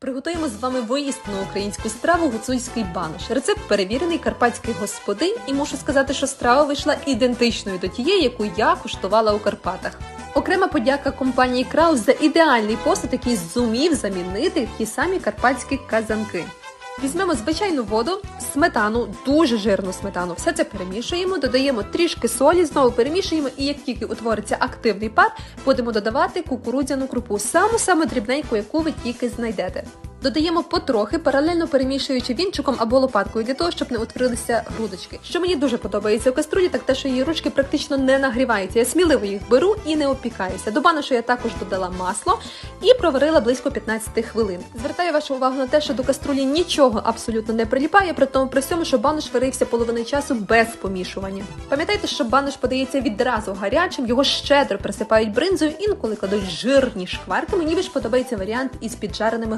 Приготуємо з вами воїстину українську страву гуцульський банош. Рецепт перевірений карпатських господинь, і можу сказати, що страва вийшла ідентичною до тієї, яку я куштувала у Карпатах. Окрема подяка компанії Краус за ідеальний посуд, який зумів замінити ті самі карпатські казанки. Візьмемо звичайну воду, сметану, дуже жирну сметану. Все це перемішуємо, додаємо трішки солі, знову перемішуємо, і як тільки утвориться активний пар, будемо додавати кукурудзяну крупу, саму саму дрібненьку, яку ви тільки знайдете. Додаємо потрохи, паралельно перемішуючи вінчиком або лопаткою для того, щоб не утворилися грудочки. Що мені дуже подобається у каструлі, так те, що її ручки практично не нагріваються. Я сміливо їх беру і не опікаюся. До баношу я також додала масло і проварила близько 15 хвилин. Звертаю вашу увагу на те, що до каструлі нічого абсолютно не приліпає, при тому при всьому, що банош варився половини часу без помішування. Пам'ятайте, що банош подається відразу гарячим, його щедро присипають бринзою, інколи кладуть жирні шкварки. Мені більш подобається варіант із піджареними